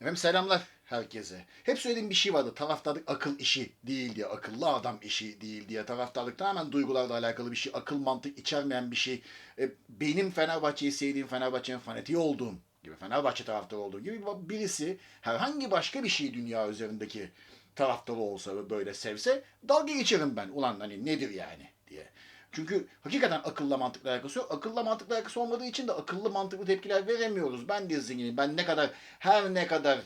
Efendim selamlar herkese. Hep söylediğim bir şey vardı. Taraftarlık akıl işi değil diye, akıllı adam işi değil diye. Taraftarlık tamamen duygularla alakalı bir şey. Akıl mantık içermeyen bir şey. E, benim Fenerbahçe'yi sevdiğim, Fenerbahçe'nin fanatiği olduğum gibi, Fenerbahçe taraftarı olduğu gibi birisi herhangi başka bir şey dünya üzerindeki taraftarı olsa ve böyle sevse dalga geçerim ben. Ulan hani nedir yani diye. Çünkü hakikaten akılla mantıkla alakası yok. Akılla mantıkla alakası olmadığı için de akıllı mantıklı tepkiler veremiyoruz. Ben de zenginim. Ben ne kadar her ne kadar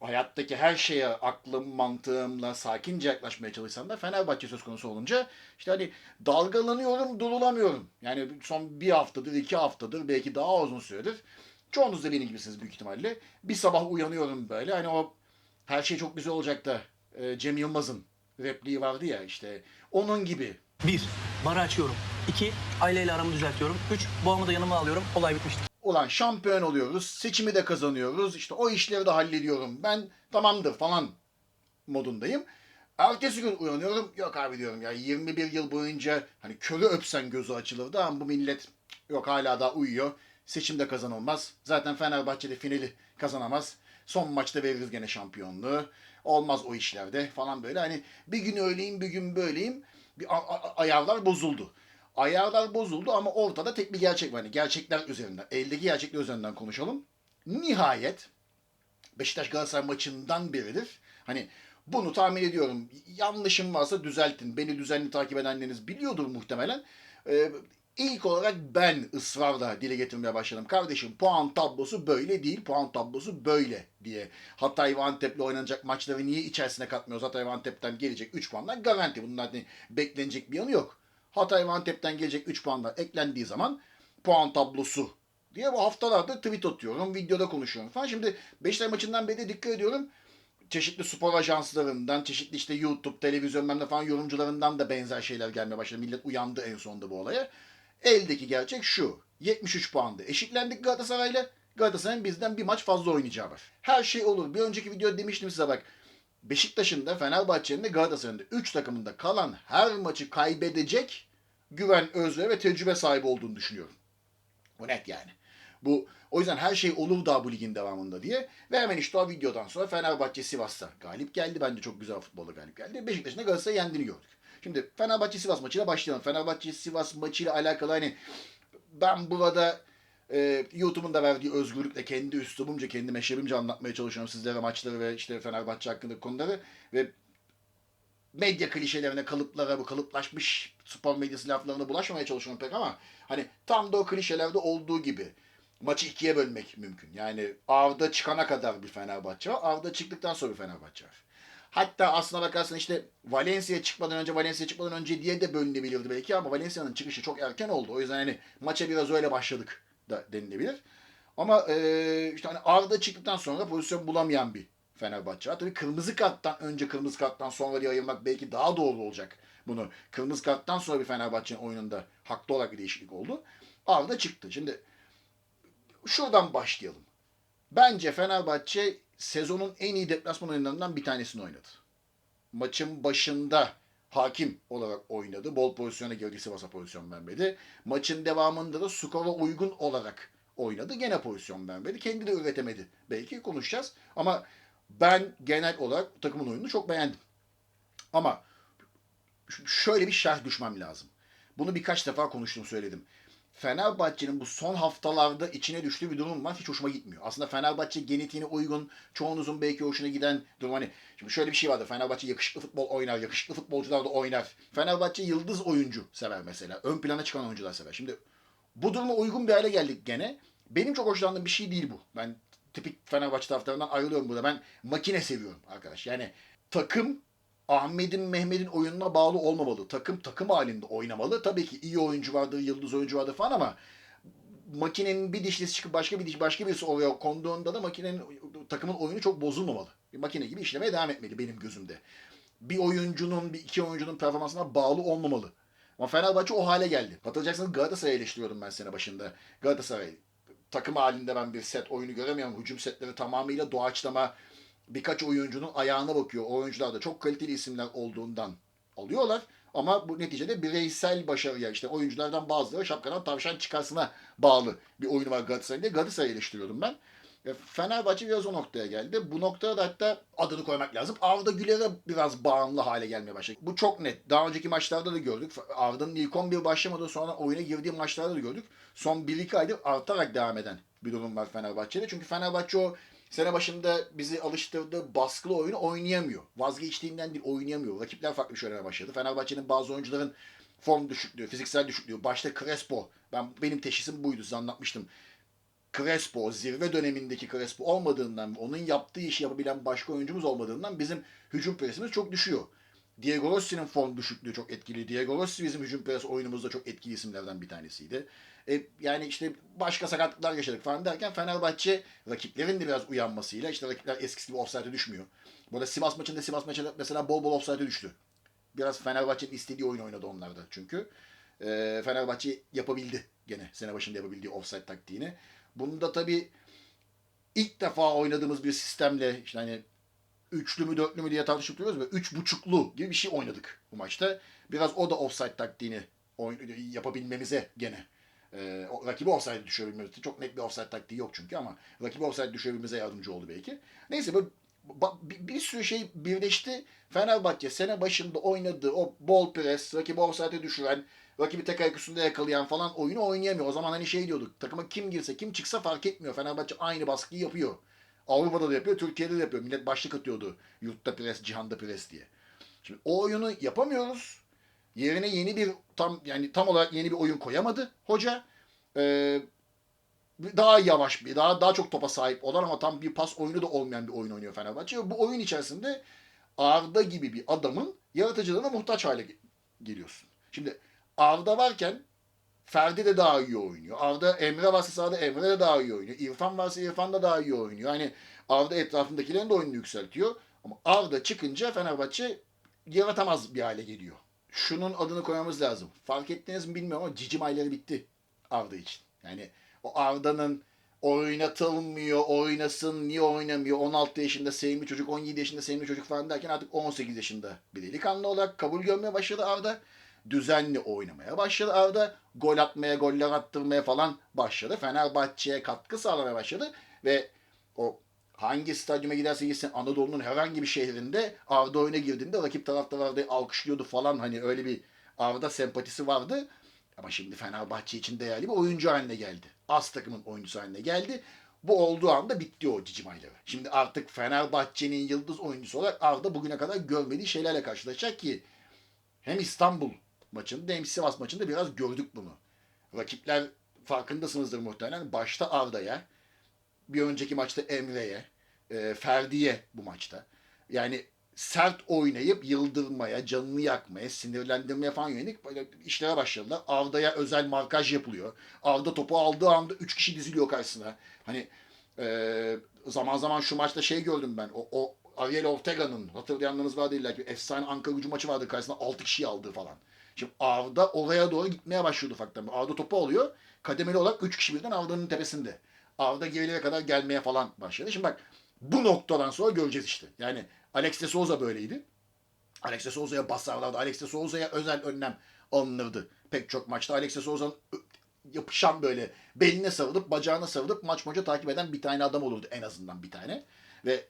hayattaki her şeye aklım, mantığımla sakince yaklaşmaya çalışsam da Fenerbahçe söz konusu olunca işte hani dalgalanıyorum, durulamıyorum. Yani son bir haftadır, iki haftadır, belki daha uzun süredir. Çoğunuz da benim gibisiniz büyük ihtimalle. Bir sabah uyanıyorum böyle. Hani o her şey çok güzel olacak da e, Cem Yılmaz'ın repliği vardı ya işte. Onun gibi 1. Barı açıyorum. 2. Aileyle aramı düzeltiyorum. 3. Boğamı da yanıma alıyorum. Olay bitmiştir. ulan şampiyon oluyoruz, seçimi de kazanıyoruz, işte o işleri de hallediyorum, ben tamamdır falan modundayım. Ertesi gün uyanıyorum, yok abi diyorum ya 21 yıl boyunca hani körü öpsen gözü açılırdı ama bu millet yok hala daha uyuyor. Seçimde kazanılmaz. Zaten Fenerbahçe'de finali kazanamaz. Son maçta veririz gene şampiyonluğu. Olmaz o işlerde falan böyle. Hani bir gün öyleyim, bir gün böyleyim. Bir ayarlar bozuldu. Ayarlar bozuldu ama ortada tek bir gerçek var. Hani gerçekler üzerinden, eldeki gerçekler üzerinden konuşalım. Nihayet Beşiktaş Galatasaray maçından beridir. Hani bunu tahmin ediyorum. Yanlışım varsa düzeltin. Beni düzenli takip edenleriniz biliyordur muhtemelen. Ee, ilk olarak ben ısrarla dile getirmeye başladım. Kardeşim puan tablosu böyle değil. Puan tablosu böyle diye. Hatay ve Antep'le oynanacak maçları niye içerisine katmıyoruz? Hatay ve Antep'ten gelecek 3 puanlar garanti. Bunlar hani beklenecek bir yanı yok. Hatay ve Antep'ten gelecek 3 puanlar eklendiği zaman puan tablosu diye bu haftalarda tweet atıyorum, videoda konuşuyorum falan. Şimdi Beşiktaş maçından beri de dikkat ediyorum. Çeşitli spor ajanslarından, çeşitli işte YouTube, televizyon falan yorumcularından da benzer şeyler gelmeye başladı. Millet uyandı en sonunda bu olaya. Eldeki gerçek şu. 73 puanda eşitlendik Galatasaray'la. Galatasaray'ın bizden bir maç fazla oynayacağı var. Her şey olur. Bir önceki videoda demiştim size bak. Beşiktaş'ın da Fenerbahçe'nin de Galatasaray'ın da 3 takımında kalan her maçı kaybedecek güven, özve ve tecrübe sahibi olduğunu düşünüyorum. Bu net yani. Bu o yüzden her şey olur daha bu ligin devamında diye. Ve hemen işte o videodan sonra Fenerbahçe Sivas'ta galip geldi. Bence çok güzel futbolla galip geldi. Beşiktaş'ın da Galatasaray'ı yendiğini gördük. Şimdi Fenerbahçe Sivas maçıyla başlayalım. Fenerbahçe Sivas maçıyla alakalı hani ben burada e, YouTube'un da verdiği özgürlükle kendi üslubumca, kendi meşrebimce anlatmaya çalışıyorum sizlere maçları ve işte Fenerbahçe hakkındaki konuları ve medya klişelerine, kalıplara, bu kalıplaşmış spor medyası laflarına bulaşmamaya çalışıyorum pek ama hani tam da o klişelerde olduğu gibi maçı ikiye bölmek mümkün. Yani Avda çıkana kadar bir Fenerbahçe var. Avda çıktıktan sonra bir Fenerbahçe var. Hatta aslına bakarsan işte Valencia çıkmadan önce, Valencia çıkmadan önce diye de bölünebilirdi belki ama Valencia'nın çıkışı çok erken oldu. O yüzden hani maça biraz öyle başladık da denilebilir. Ama e, işte hani Arda çıktıktan sonra pozisyon bulamayan bir Fenerbahçe var. Tabii kırmızı karttan önce kırmızı karttan sonra diye ayırmak belki daha doğru olacak bunu. Kırmızı karttan sonra bir Fenerbahçe'nin oyununda haklı olarak bir değişiklik oldu. Arda çıktı. Şimdi şuradan başlayalım. Bence Fenerbahçe sezonun en iyi deplasman oyunlarından bir tanesini oynadı. Maçın başında hakim olarak oynadı. Bol pozisyona girdi Sivas'a pozisyon vermedi. Maçın devamında da skora uygun olarak oynadı. Gene pozisyon vermedi. Kendi de üretemedi. Belki konuşacağız. Ama ben genel olarak takımın oyununu çok beğendim. Ama şöyle bir şerh düşmem lazım. Bunu birkaç defa konuştum söyledim. Fenerbahçe'nin bu son haftalarda içine düştüğü bir durum var. Hiç hoşuma gitmiyor. Aslında Fenerbahçe genetiğine uygun, çoğunuzun belki hoşuna giden durum hani şimdi şöyle bir şey vardır. Fenerbahçe yakışıklı futbol oynar, yakışıklı futbolcular da oynar. Fenerbahçe yıldız oyuncu sever mesela. Ön plana çıkan oyuncular sever. Şimdi bu duruma uygun bir hale geldik gene. Benim çok hoşlandığım bir şey değil bu. Ben tipik Fenerbahçe taraftarından ayrılıyorum burada. Ben makine seviyorum arkadaş. Yani takım Ahmet'in Mehmet'in oyununa bağlı olmamalı. Takım takım halinde oynamalı. Tabii ki iyi oyuncu vardır, yıldız oyuncu vardır falan ama makinenin bir dişlisi çıkıp başka bir diş başka birisi oraya konduğunda da makinenin takımın oyunu çok bozulmamalı. Bir makine gibi işlemeye devam etmeli benim gözümde. Bir oyuncunun, bir iki oyuncunun performansına bağlı olmamalı. Ama Fenerbahçe o hale geldi. Hatırlayacaksınız Galatasaray'ı eleştiriyordum ben sene başında. Galatasaray takım halinde ben bir set oyunu göremiyorum. Hücum setleri tamamıyla doğaçlama birkaç oyuncunun ayağına bakıyor. O oyuncular da çok kaliteli isimler olduğundan alıyorlar. Ama bu neticede bireysel başarıya işte oyunculardan bazıları şapkadan tavşan çıkarsına bağlı bir oyunu var Galatasaray'ın diye Galatasaray'ı eleştiriyordum ben. Ve Fenerbahçe biraz o noktaya geldi. Bu noktada da hatta adını koymak lazım. Arda Güler'e biraz bağımlı hale gelmeye başladı. Bu çok net. Daha önceki maçlarda da gördük. Arda'nın ilk 11 başlamadığı sonra oyuna girdiği maçlarda da gördük. Son 1-2 aydır artarak devam eden bir durum var Fenerbahçe'de. Çünkü Fenerbahçe o sene başında bizi alıştırdığı baskılı oyunu oynayamıyor. Vazgeçtiğinden değil oynayamıyor. Rakipler farklı bir şey başladı. Fenerbahçe'nin bazı oyuncuların form düşüklüğü, fiziksel düşüklüğü. Başta Crespo. Ben benim teşhisim buydu size anlatmıştım. Crespo, zirve dönemindeki Crespo olmadığından, onun yaptığı işi yapabilen başka oyuncumuz olmadığından bizim hücum presimiz çok düşüyor. Diego Rossi'nin form düşüklüğü çok etkili. Diego Rossi bizim hücum pres oyunumuzda çok etkili isimlerden bir tanesiydi. E, yani işte başka sakatlıklar yaşadık falan derken Fenerbahçe rakiplerin de biraz uyanmasıyla işte rakipler eskisi gibi offside'e düşmüyor. Bu arada Sivas maçında Sivas maçında mesela bol bol offside'e düştü. Biraz Fenerbahçe'nin istediği oyun oynadı onlarda çünkü. E, Fenerbahçe yapabildi gene sene başında yapabildiği offside taktiğini. Bunu da tabii ilk defa oynadığımız bir sistemle işte hani üçlü mü dörtlü mü diye tartışıp duruyoruz ve üç buçuklu gibi bir şey oynadık bu maçta. Biraz o da offside taktiğini yapabilmemize gene. Ee, o- rakibi offside düşürebilmemiz çok net bir offside taktiği yok çünkü ama rakibi offside düşürebilmemize yardımcı oldu belki. Neyse böyle bir, bir sürü şey birleşti. Fenerbahçe sene başında oynadığı o ball press, rakibi offside'e düşüren, rakibi tek ayak üstünde yakalayan falan oyunu oynayamıyor. O zaman hani şey diyorduk, takıma kim girse kim çıksa fark etmiyor. Fenerbahçe aynı baskıyı yapıyor. Avrupa'da da yapıyor, Türkiye'de de yapıyor. Millet başlık atıyordu. Yurtta pres, cihanda pres diye. Şimdi o oyunu yapamıyoruz. Yerine yeni bir tam yani tam olarak yeni bir oyun koyamadı hoca. Ee, daha yavaş bir, daha daha çok topa sahip olan ama tam bir pas oyunu da olmayan bir oyun oynuyor Fenerbahçe. Bu oyun içerisinde Arda gibi bir adamın yaratıcılığına muhtaç hale ge- geliyorsun. Şimdi Arda varken Ferdi de daha iyi oynuyor. Arda Emre varsa sahada Emre de daha iyi oynuyor. İrfan varsa İrfan da daha iyi oynuyor. Yani Arda etrafındakilerin de oyununu yükseltiyor. Ama Arda çıkınca Fenerbahçe yaratamaz bir hale geliyor. Şunun adını koymamız lazım. Fark ettiniz mi bilmiyorum ama cicim ayları bitti Arda için. Yani o Arda'nın oynatılmıyor, oynasın, niye oynamıyor, 16 yaşında sevimli çocuk, 17 yaşında sevimli çocuk falan derken artık 18 yaşında bir delikanlı olarak kabul görmeye başladı Arda. Düzenli oynamaya başladı Arda. Gol atmaya, goller attırmaya falan başladı. Fenerbahçe'ye katkı sağlamaya başladı. Ve o hangi stadyuma giderse gitsin Anadolu'nun herhangi bir şehrinde Arda oyuna girdiğinde rakip taraftar Arda'yı alkışlıyordu falan hani öyle bir Arda sempatisi vardı. Ama şimdi Fenerbahçe için değerli bir oyuncu haline geldi. Az takımın oyuncusu haline geldi. Bu olduğu anda bitti o cicim ayları. Şimdi artık Fenerbahçe'nin yıldız oyuncusu olarak Arda bugüne kadar görmediği şeylerle karşılaşacak ki hem İstanbul maçında hem Sivas maçında biraz gördük bunu. Rakipler farkındasınızdır muhtemelen. Başta Arda'ya, bir önceki maçta Emre'ye, e, Ferdi'ye bu maçta. Yani sert oynayıp yıldırmaya, canını yakmaya, sinirlendirmeye falan yönelik böyle işlere başladılar. Arda'ya özel markaj yapılıyor. Arda topu aldığı anda 3 kişi diziliyor karşısına. Hani e, zaman zaman şu maçta şey gördüm ben. O, o Ariel Ortega'nın hatırlayanlarınız vardı illa ki efsane Ankara gücü maçı vardı karşısında 6 kişiyi aldığı falan. Şimdi Arda oraya doğru gitmeye başlıyordu ufaktan. Arda topu alıyor. Kademeli olarak 3 kişi birden Arda'nın tepesinde. Arda gerilere kadar gelmeye falan başladı. Şimdi bak bu noktadan sonra göreceğiz işte. Yani Alex de Souza böyleydi. Alex de Souza'ya basarlardı. Alex de Souza'ya özel önlem alınırdı. Pek çok maçta Alex de Souza'nın yapışan böyle beline sarılıp bacağına sarılıp maç maça takip eden bir tane adam olurdu en azından bir tane. Ve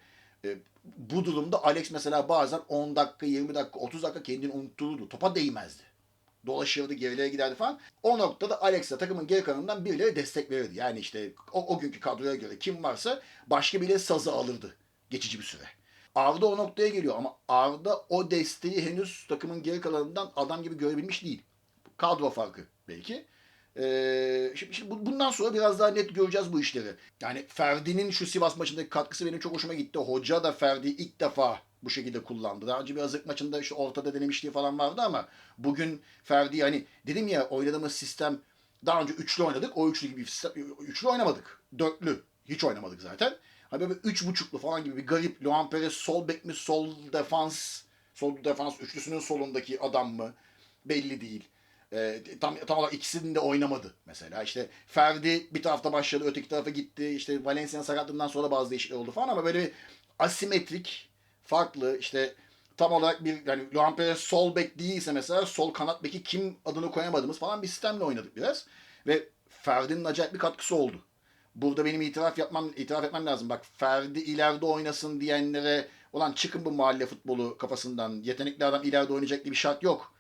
e, bu durumda Alex mesela bazen 10 dakika, 20 dakika, 30 dakika kendini unuttururdu. Topa değmezdi. Dolaşırdı, gerilere giderdi falan. O noktada Alex'e takımın geri kalanından birileri destek verirdi. Yani işte o, o günkü kadroya göre kim varsa başka birileri sazı alırdı geçici bir süre. Arda o noktaya geliyor ama Arda o desteği henüz takımın geri kalanından adam gibi görebilmiş değil. Kadro farkı belki. Ee, şimdi, şimdi bu- bundan sonra biraz daha net göreceğiz bu işleri. Yani Ferdi'nin şu Sivas maçındaki katkısı benim çok hoşuma gitti. Hoca da Ferdi'yi ilk defa bu şekilde kullandı. Daha önce bir hazırlık maçında işte ortada denemişliği falan vardı ama bugün Ferdi hani dedim ya oynadığımız sistem daha önce üçlü oynadık. O üçlü gibi bir sistem, üçlü oynamadık. Dörtlü hiç oynamadık zaten. Hani böyle üç buçuklu falan gibi bir garip. Luan Perez sol bek mi sol defans sol defans üçlüsünün solundaki adam mı belli değil. Ee, tam tam olarak ikisinin de oynamadı mesela. İşte Ferdi bir tarafta başladı, öteki tarafa gitti. İşte Valencia'nın sakatlığından sonra bazı değişiklikler oldu falan ama böyle bir asimetrik, farklı işte tam olarak bir yani Luan Perez sol bek değilse mesela sol kanat beki kim adını koyamadığımız falan bir sistemle oynadık biraz. Ve Ferdi'nin acayip bir katkısı oldu. burada benim itiraf yapmam itiraf etmem lazım. Bak Ferdi ileride oynasın diyenlere olan çıkın bu mahalle futbolu kafasından. Yetenekli adam ileride oynayacak diye bir şart yok.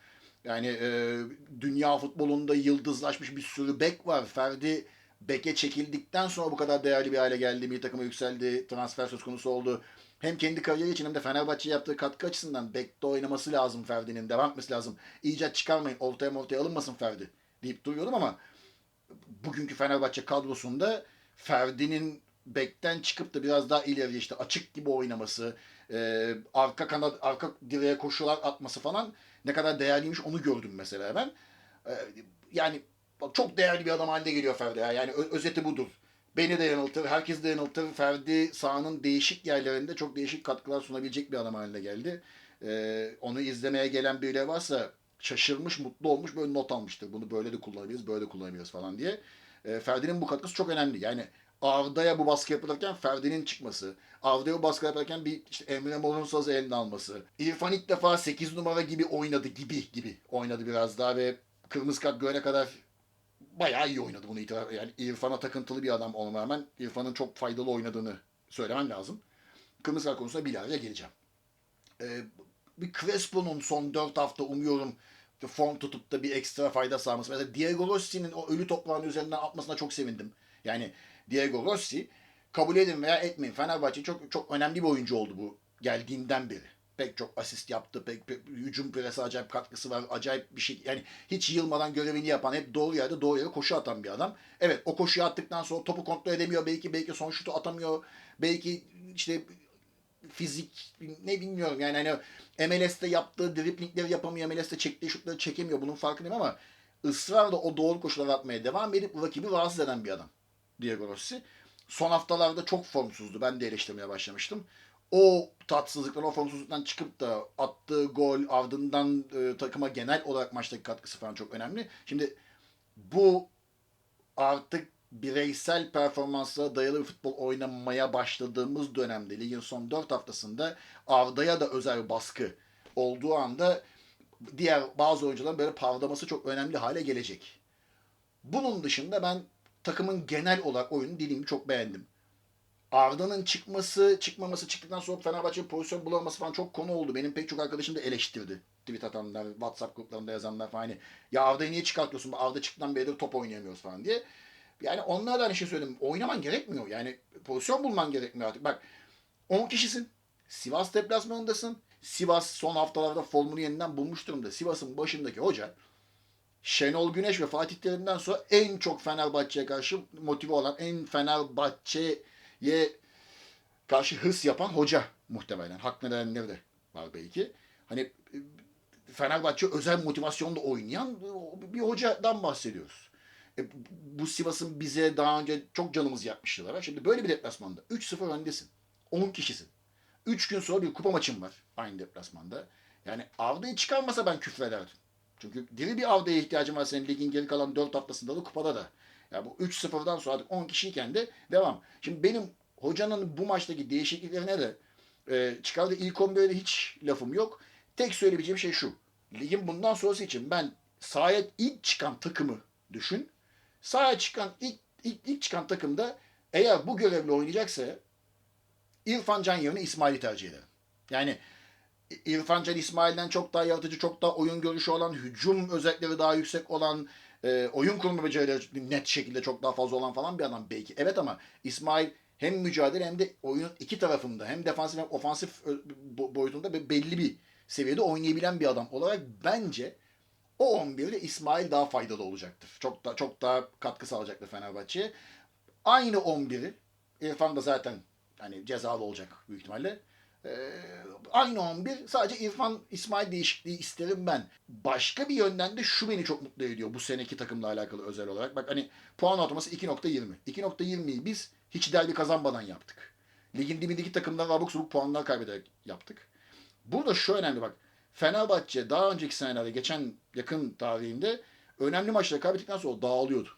Yani e, dünya futbolunda yıldızlaşmış bir sürü bek var. Ferdi beke çekildikten sonra bu kadar değerli bir hale geldi. Bir takıma yükseldi. Transfer söz konusu oldu. Hem kendi kariyeri için hem de Fenerbahçe'ye yaptığı katkı açısından bekte oynaması lazım Ferdi'nin. Devam etmesi lazım. İcat çıkarmayın. Ortaya ortaya alınmasın Ferdi deyip duruyordum ama bugünkü Fenerbahçe kadrosunda Ferdi'nin bekten çıkıp da biraz daha ileri işte açık gibi oynaması, e, arka kanat arka direğe koşular atması falan ne kadar değerliymiş onu gördüm mesela ben. E, yani çok değerli bir adam haline geliyor Ferdi ya. Yani özeti budur. Beni de yanıltır, herkes de yanıltır. Ferdi sahanın değişik yerlerinde çok değişik katkılar sunabilecek bir adam haline geldi. E, onu izlemeye gelen birileri varsa şaşırmış, mutlu olmuş, böyle not almıştır. Bunu böyle de kullanabiliriz, böyle de kullanabiliriz falan diye. E, Ferdi'nin bu katkısı çok önemli. Yani Arda'ya bu baskı yapılırken Ferdi'nin çıkması, Arda'ya bu baskı yaparken bir işte Emre Mor'un sazı eline alması, İrfan ilk defa 8 numara gibi oynadı gibi gibi oynadı biraz daha ve kırmızı kart görene kadar bayağı iyi oynadı bunu itiraf. Yani İrfan'a takıntılı bir adam olmama rağmen İrfan'ın çok faydalı oynadığını söylemem lazım. Kırmızı kart konusunda bilahare geleceğim. Ee, bir Crespo'nun son 4 hafta umuyorum form tutup da bir ekstra fayda sağlaması. Mesela Diego Rossi'nin o ölü toprağın üzerinden atmasına çok sevindim. Yani Diego Rossi kabul edin veya etmeyin Fenerbahçe çok çok önemli bir oyuncu oldu bu geldiğinden beri. Pek çok asist yaptı, pek, pek hücum presi acayip katkısı var, acayip bir şey. Yani hiç yılmadan görevini yapan, hep doğru yerde doğru yere koşu atan bir adam. Evet o koşuyu attıktan sonra topu kontrol edemiyor, belki belki son şutu atamıyor, belki işte fizik ne bilmiyorum yani hani MLS'te yaptığı driplingleri yapamıyor, MLS'te çektiği şutları çekemiyor. Bunun farkındayım ama ısrarla o doğru koşuları atmaya devam edip rakibi rahatsız eden bir adam. Diego Rossi. Son haftalarda çok formsuzdu. Ben de eleştirmeye başlamıştım. O tatsızlıktan, o formsuzluktan çıkıp da attığı gol, ardından e, takıma genel olarak maçtaki katkısı falan çok önemli. Şimdi bu artık bireysel performanslara dayalı bir futbol oynamaya başladığımız dönemde ligin son 4 haftasında Arda'ya da özel baskı olduğu anda diğer bazı oyuncuların böyle parlaması çok önemli hale gelecek. Bunun dışında ben takımın genel olarak oyunu dediğim çok beğendim. Arda'nın çıkması, çıkmaması, çıktıktan sonra Fenerbahçe'nin pozisyon bulamaması falan çok konu oldu. Benim pek çok arkadaşım da eleştirdi. Tweet atanlar, WhatsApp gruplarında yazanlar falan hani ya Arda'yı niye çıkartıyorsun? Arda çıktıktan beridir top oynayamıyoruz falan diye. Yani onlar da aynı şey söyledim. Oynaman gerekmiyor. Yani pozisyon bulman gerekmiyor artık. Bak 10 kişisin. Sivas deplasmanındasın. Sivas son haftalarda formunu yeniden bulmuş durumda. Sivas'ın başındaki hoca Şenol Güneş ve Fatih Terim'den sonra en çok Fenerbahçe'ye karşı motive olan, en Fenerbahçe'ye karşı hırs yapan hoca muhtemelen. Hak nedenleri de var belki. Hani e, Fenerbahçe özel motivasyonla oynayan bir hocadan bahsediyoruz. E, bu Sivas'ın bize daha önce çok canımız yakmış yıllara. Şimdi böyle bir deplasmanda 3-0 öndesin. 10 kişisin. 3 gün sonra bir kupa maçın var aynı deplasmanda. Yani Arda'yı çıkarmasa ben küfrederdim. Çünkü diri bir Arda'ya ihtiyacın var senin ligin geri kalan 4 haftasında da kupada da. Ya bu 3-0'dan sonra artık 10 kişiyken de devam. Şimdi benim hocanın bu maçtaki değişikliklerine de e, çıkardığı ilk 11'de hiç lafım yok. Tek söyleyebileceğim şey şu. Ligin bundan sonrası için ben sahaya ilk çıkan takımı düşün. Sahaya çıkan ilk, ilk, ilk çıkan takımda eğer bu görevle oynayacaksa İrfan Can yerine İsmail'i tercih ederim. Yani İrfan Can İsmail'den çok daha yaratıcı, çok daha oyun görüşü olan, hücum özellikleri daha yüksek olan, e, oyun kurma becerileri net şekilde çok daha fazla olan falan bir adam belki. Evet ama İsmail hem mücadele hem de oyunun iki tarafında hem defansif hem ofansif bo- boyutunda be- belli bir seviyede oynayabilen bir adam olarak bence o 11'de İsmail daha faydalı olacaktır. Çok da çok daha katkı sağlayacaktır Fenerbahçe'ye. Aynı 11'i İrfan da zaten hani cezalı olacak büyük ihtimalle. Ee, aynı 11 sadece İrfan İsmail değişikliği isterim ben. Başka bir yönden de şu beni çok mutlu ediyor bu seneki takımla alakalı özel olarak. Bak hani puan ortalaması 2.20. 2.20'yi biz hiç derbi kazanmadan yaptık. Ligin dibindeki takımdan abuk subuk puanlar kaybederek yaptık. Burada şu önemli bak. Fenerbahçe daha önceki senelerde geçen yakın tarihinde önemli maçları kaybettikten sonra dağılıyordu.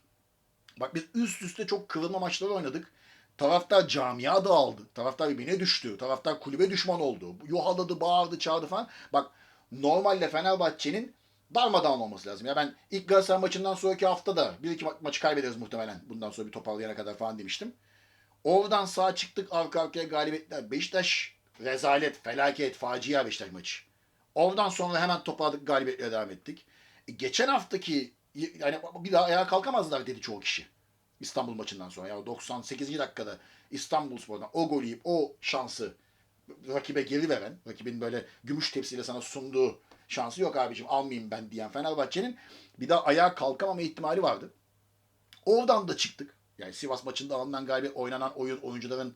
Bak biz üst üste çok kırılma maçları oynadık. Taraftar camia dağıldı. Taraftar birbirine düştü. Taraftar kulübe düşman oldu. Yuhaladı, bağırdı, çağırdı falan. Bak normalde Fenerbahçe'nin darmadağın olması lazım. Ya ben ilk Galatasaray maçından sonraki hafta da bir iki ma- maçı kaybederiz muhtemelen. Bundan sonra bir toparlayana kadar falan demiştim. Oradan sağ çıktık arka arkaya galibiyetler. Beşiktaş rezalet, felaket, facia Beşiktaş maçı. Oradan sonra hemen toparladık galibiyetle devam ettik. E, geçen haftaki yani bir daha ayağa kalkamazlar dedi çoğu kişi. İstanbul maçından sonra. Ya 98. dakikada İstanbul Spor'dan o golü yiyip o şansı rakibe geri veren, rakibin böyle gümüş tepsiyle sana sunduğu şansı yok abicim almayayım ben diyen Fenerbahçe'nin bir daha ayağa kalkamama ihtimali vardı. Oradan da çıktık. Yani Sivas maçında alınan galibiyet, oynanan oyun, oyuncuların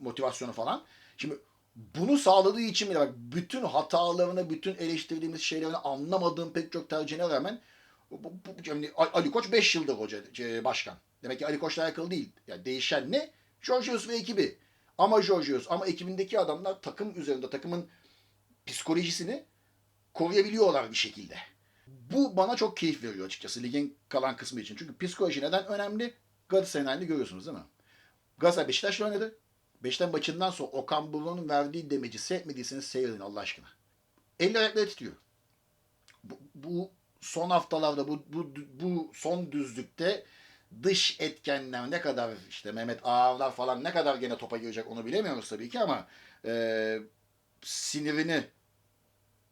motivasyonu falan. Şimdi bunu sağladığı için bile bak bütün hatalarını, bütün eleştirdiğimiz şeylerini anlamadığım pek çok tercihine rağmen bu, bu, yani Ali Koç 5 yıldır hoca, şey, başkan. Demek ki Ali Koç'la alakalı değil. Yani değişen ne? Georgios ve ekibi. Ama Georgios ama ekibindeki adamlar takım üzerinde takımın psikolojisini koruyabiliyorlar bir şekilde. Bu bana çok keyif veriyor açıkçası ligin kalan kısmı için. Çünkü psikoloji neden önemli? Galatasaray'ın halini görüyorsunuz değil mi? Galatasaray Beşiktaş'la oynadı. Beşiktaş maçından sonra Okan Buruk'un verdiği demeci seyretmediyseniz seyredin Allah aşkına. Elli ayakları titriyor. Bu, bu son haftalarda bu, bu, bu son düzlükte dış etkenler ne kadar işte Mehmet Ağarlar falan ne kadar gene topa girecek onu bilemiyoruz tabii ki ama e, sinirini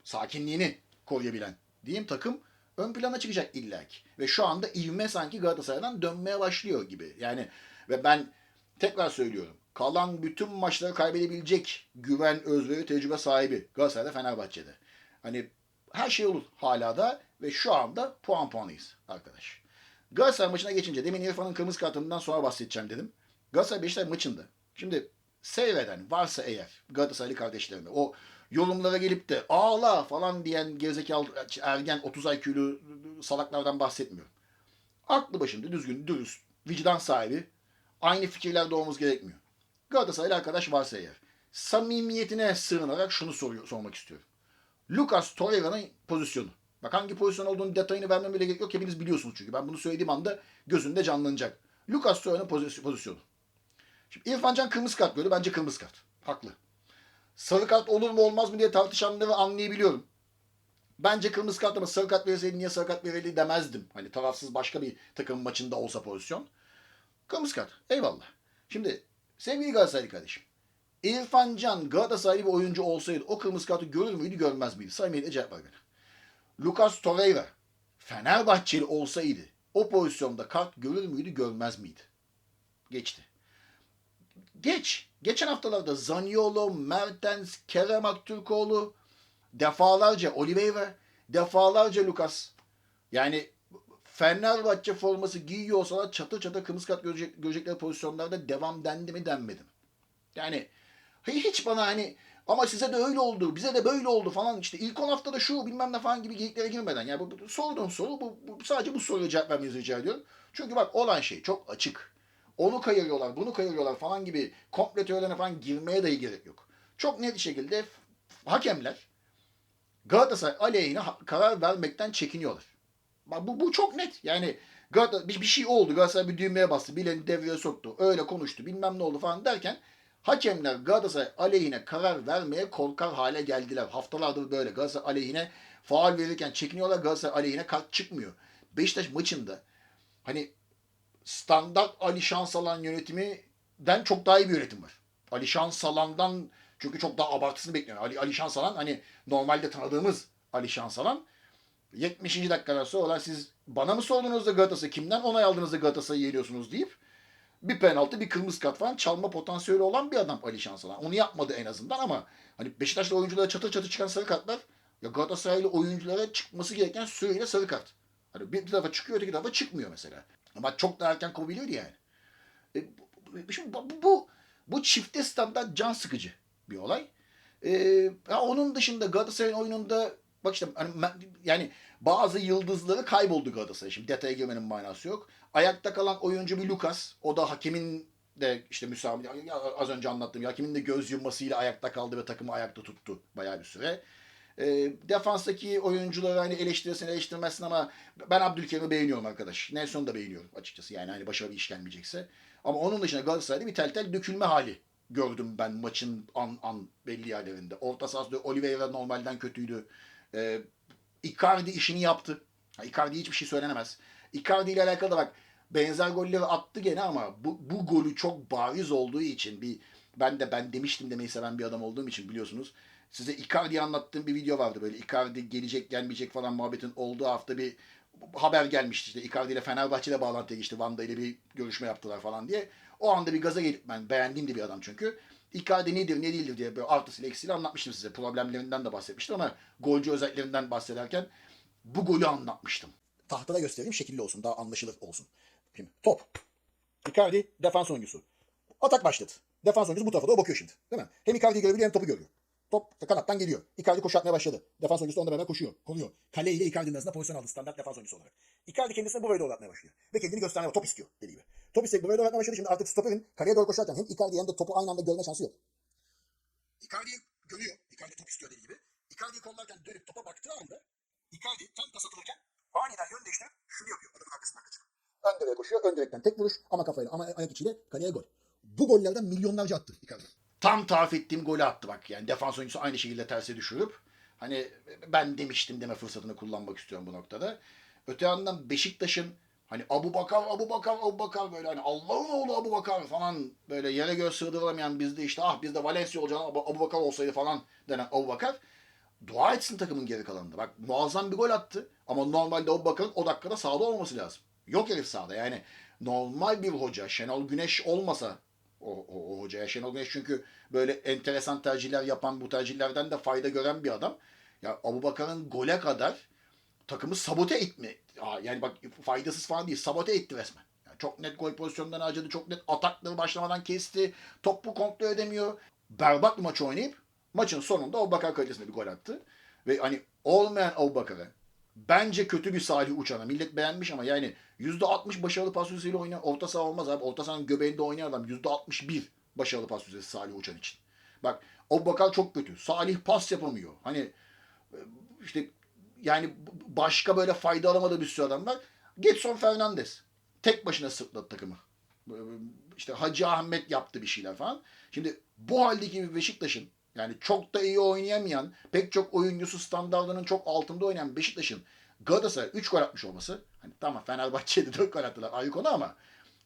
sakinliğini koruyabilen diyeyim takım ön plana çıkacak illaki. Ve şu anda ivme sanki Galatasaray'dan dönmeye başlıyor gibi. Yani ve ben tekrar söylüyorum. Kalan bütün maçları kaybedebilecek güven, özveri, tecrübe sahibi Galatasaray'da Fenerbahçe'de. Hani her şey olur hala da ve şu anda puan puanıyız arkadaş. Galatasaray maçına geçince demin İrfan'ın kırmızı kartından sonra bahsedeceğim dedim. Galatasaray Beşiktaş maçında. Şimdi seyreden varsa eğer Galatasaraylı kardeşlerine o yorumlara gelip de ağla falan diyen gerizekalı ergen 30 IQ'lu salaklardan bahsetmiyorum. Aklı başında düzgün, dürüst, vicdan sahibi aynı fikirlerde olmamız gerekmiyor. Galatasaraylı arkadaş varsa eğer samimiyetine sığınarak şunu soruyor, sormak istiyorum. Lucas Torreira'nın pozisyonu. Bak hangi pozisyon olduğunu detayını vermem bile gerek yok. Hepiniz biliyorsunuz çünkü. Ben bunu söylediğim anda gözünde canlanacak. Lucas Torreira'nın pozisy- pozisyonu. Şimdi İrfan Can kırmızı kart gördü. Bence kırmızı kart. Haklı. Sarı kart olur mu olmaz mı diye tartışanları anlayabiliyorum. Bence kırmızı kart ama sarı kart verilseydi niye sarı kart verildi demezdim. Hani tarafsız başka bir takım maçında olsa pozisyon. Kırmızı kart. Eyvallah. Şimdi sevgili Galatasaraylı kardeşim. İrfan Can Galatasaraylı bir oyuncu olsaydı o kırmızı kartı görür müydü görmez miydi? Cevap ver bana. Lucas Torreira Fenerbahçeli olsaydı o pozisyonda kart görür müydü görmez miydi? Geçti. Geç. Geçen haftalarda Zaniolo, Mertens, Kerem Aktürkoğlu, defalarca Oliveira, defalarca Lucas. Yani Fenerbahçe forması giyiyor olsalar çatır çatır kırmızı kart görecek, görecekleri pozisyonlarda devam dendi mi denmedi mi? Yani hiç bana hani ama size de öyle oldu, bize de böyle oldu falan işte ilk 10 haftada şu bilmem ne falan gibi geyiklere girmeden yani bu, bu sorduğun soru bu, bu sadece bu soruya cevap vermenizi rica ediyorum. Çünkü bak olan şey çok açık. Onu kayırıyorlar, bunu kayırıyorlar falan gibi komple teorilerine falan girmeye dahi gerek yok. Çok net bir şekilde hakemler Galatasaray aleyhine karar vermekten çekiniyorlar. Bak bu, bu çok net. Yani Galatasaray bir, bir şey oldu. Galatasaray bir düğmeye bastı. Bileni devreye soktu. Öyle konuştu. Bilmem ne oldu falan derken hakemler Galatasaray aleyhine karar vermeye korkar hale geldiler. Haftalardır böyle. Galatasaray aleyhine faal verirken çekiniyorlar. Galatasaray aleyhine kart çıkmıyor. Beşiktaş maçında hani standart Ali Şansalan yönetiminden çok daha iyi bir yönetim var. Ali Şansalan'dan çünkü çok daha abartısını bekliyor. Ali, Ali Şansalan hani normalde tanıdığımız Ali Şansalan 70. dakikadan sonra "Ulan siz bana mı sordunuz da Galatasaray kimden onay aldınız da Galatasaray'ı yeniyorsunuz deyip bir penaltı bir kırmızı kart falan çalma potansiyeli olan bir adam Ali Şansalan. Onu yapmadı en azından ama hani Beşiktaşlı oyunculara çatır çatır çıkan sarı kartlar ya Galatasaraylı oyunculara çıkması gereken süreyle sarı kart. Hani bir tarafa çıkıyor öteki tarafa çıkmıyor mesela. Ama çok da erken kovabiliyordu yani. E, şimdi bu, bu, bu çifte standart can sıkıcı bir olay. E, ya onun dışında Galatasaray'ın oyununda bak işte hani, yani bazı yıldızları kayboldu Galatasaray. Şimdi detaya girmenin manası yok. Ayakta kalan oyuncu bir Lucas. O da hakemin de işte müsamaha ya az önce anlattığım hakemin de göz yummasıyla ayakta kaldı ve takımı ayakta tuttu bayağı bir süre. E, defanstaki oyuncuları hani eleştirirsin eleştirmezsin ama ben Abdülkerim'i beğeniyorum arkadaş. Nelson'u da beğeniyorum açıkçası. Yani hani başarılı iş gelmeyecekse. Ama onun dışında Galatasaray'da bir tel tel dökülme hali gördüm ben maçın an an belli yerlerinde. Orta sahada Oliveira normalden kötüydü. Ee, Icardi işini yaptı. Ha, Icardi'ye hiçbir şey söylenemez. Icardi ile alakalı da bak benzer golleri attı gene ama bu, bu golü çok bariz olduğu için bir ben de ben demiştim demeyi seven bir adam olduğum için biliyorsunuz. Size Icardi'yi anlattığım bir video vardı böyle. Icardi gelecek gelmeyecek falan muhabbetin olduğu hafta bir haber gelmişti işte. Icardi ile Fenerbahçe'de bağlantıya geçti. Van'da ile bir görüşme yaptılar falan diye. O anda bir gaza gelip ben beğendiğim de bir adam çünkü. Icardi nedir ne değildir diye böyle artısıyla eksiğiyle anlatmıştım size. Problemlerinden de bahsetmiştim ama golcü özelliklerinden bahsederken bu golü anlatmıştım. Tahtada göstereyim şekilli olsun daha anlaşılır olsun. Şimdi top. Icardi defans oyuncusu. Atak başladı. Defans oyuncusu bu tarafa doğru bakıyor şimdi. Değil mi? Hem Icardi'yi görebiliyor hem topu görüyor. Top kanattan geliyor. Icardi koşu atmaya başladı. Defans oyuncusu onunla beraber koşuyor. Konuyor. Kale ile Icardi'nin arasında pozisyon aldı standart defans oyuncusu olarak. Icardi kendisini buraya doğru atmaya başlıyor. Ve kendini göstermeye top istiyor dediği gibi. Top isteyip buraya doğru atmaya başladı. Şimdi artık stoperin kaleye doğru koşarken hem Icardi hem de topu aynı anda görme şansı yok. Icardi'yi görüyor. Icardi top istiyor dediği gibi. Icardi'yi kollarken dönüp topa baktığı anda Icardi tam pas atılırken aniden yön değiştirip şunu yapıyor. Adamın arkasından kaçıyor. Ön direğe koşuyor. Ön direkten tek vuruş ama kafayla ama ayak içiyle kaleye gol. Bu gollerden milyonlarca attı Icardi. Tam tarif ettiğim golü attı bak. Yani defans oyuncusu aynı şekilde terse düşürüp hani ben demiştim deme fırsatını kullanmak istiyorum bu noktada. Öte yandan Beşiktaş'ın hani Abu Bakar, Abu Bakar, Abu Bakar böyle hani Allah'ın oğlu Abu Bakar falan böyle yere göğe sığdırılamayan bizde işte ah bizde Valencia olacağına Abu, Abu Bakar olsaydı falan denen Abu Bakar dua etsin takımın geri kalanında. Bak muazzam bir gol attı ama normalde Abu Bakar'ın o dakikada sahada olması lazım. Yok herif sahada yani normal bir hoca Şenol Güneş olmasa o, o, o hocaya Şenol Güneş çünkü böyle enteresan tercihler yapan bu tercihlerden de fayda gören bir adam. Ya Abu Bakar'ın gole kadar takımı sabote etme. Yani bak faydasız falan değil. Sabote etti resmen. Yani çok net gol pozisyonlarını harcadı. Çok net atakları başlamadan kesti. Topu kontrol edemiyor. Berbat bir maç oynayıp maçın sonunda Abu Bakar kalitesinde bir gol attı. Ve hani olmayan Abu Bakar'a bence kötü bir Salih Uçan'a. Millet beğenmiş ama yani %60 başarılı pas yüzdesiyle oynayan orta saha olmaz abi. Orta sahanın göbeğinde oynayan adam %61 başarılı pas yüzdesi Salih Uçan için. Bak Abu Bakar çok kötü. Salih pas yapamıyor. Hani işte yani başka böyle fayda alamadığı bir sürü adam var. Getson Fernandes. Tek başına sırtladı takımı. İşte Hacı Ahmet yaptı bir şeyler falan. Şimdi bu haldeki bir Beşiktaş'ın yani çok da iyi oynayamayan, pek çok oyuncusu standartlarının çok altında oynayan Beşiktaş'ın Galatasaray 3 gol atmış olması. Hani tamam Fenerbahçe'de 4 gol attılar ayrı konu ama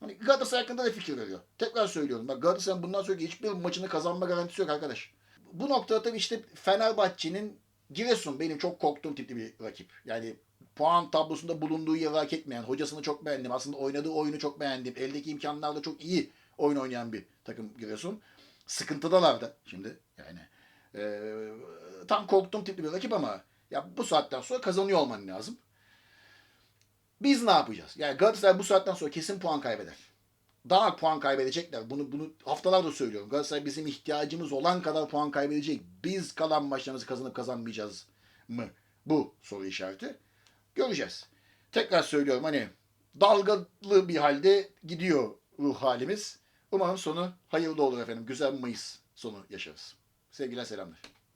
hani Galatasaray hakkında da fikir veriyor. Tekrar söylüyorum. Bak Galatasaray'ın bundan sonraki hiçbir maçını kazanma garantisi yok arkadaş. Bu noktada tabii işte Fenerbahçe'nin Giresun benim çok korktuğum tipli bir rakip. Yani puan tablosunda bulunduğu yeri hak etmeyen, hocasını çok beğendim. Aslında oynadığı oyunu çok beğendim. Eldeki imkanlarla çok iyi oyun oynayan bir takım Giresun. Sıkıntıdalar da şimdi yani. Ee, tam korktuğum tipli bir rakip ama ya bu saatten sonra kazanıyor olman lazım. Biz ne yapacağız? Yani Galatasaray bu saatten sonra kesin puan kaybeder. Daha puan kaybedecekler. Bunu bunu haftalardır söylüyorum. Galatasaray bizim ihtiyacımız olan kadar puan kaybedecek. Biz kalan maçlarımızı kazanıp kazanmayacağız mı? Bu soru işareti. Göreceğiz. Tekrar söylüyorum hani dalgalı bir halde gidiyor ruh halimiz. Umarım sonu hayırlı olur efendim. Güzel Mayıs sonu yaşarız. Sevgiler selamlar.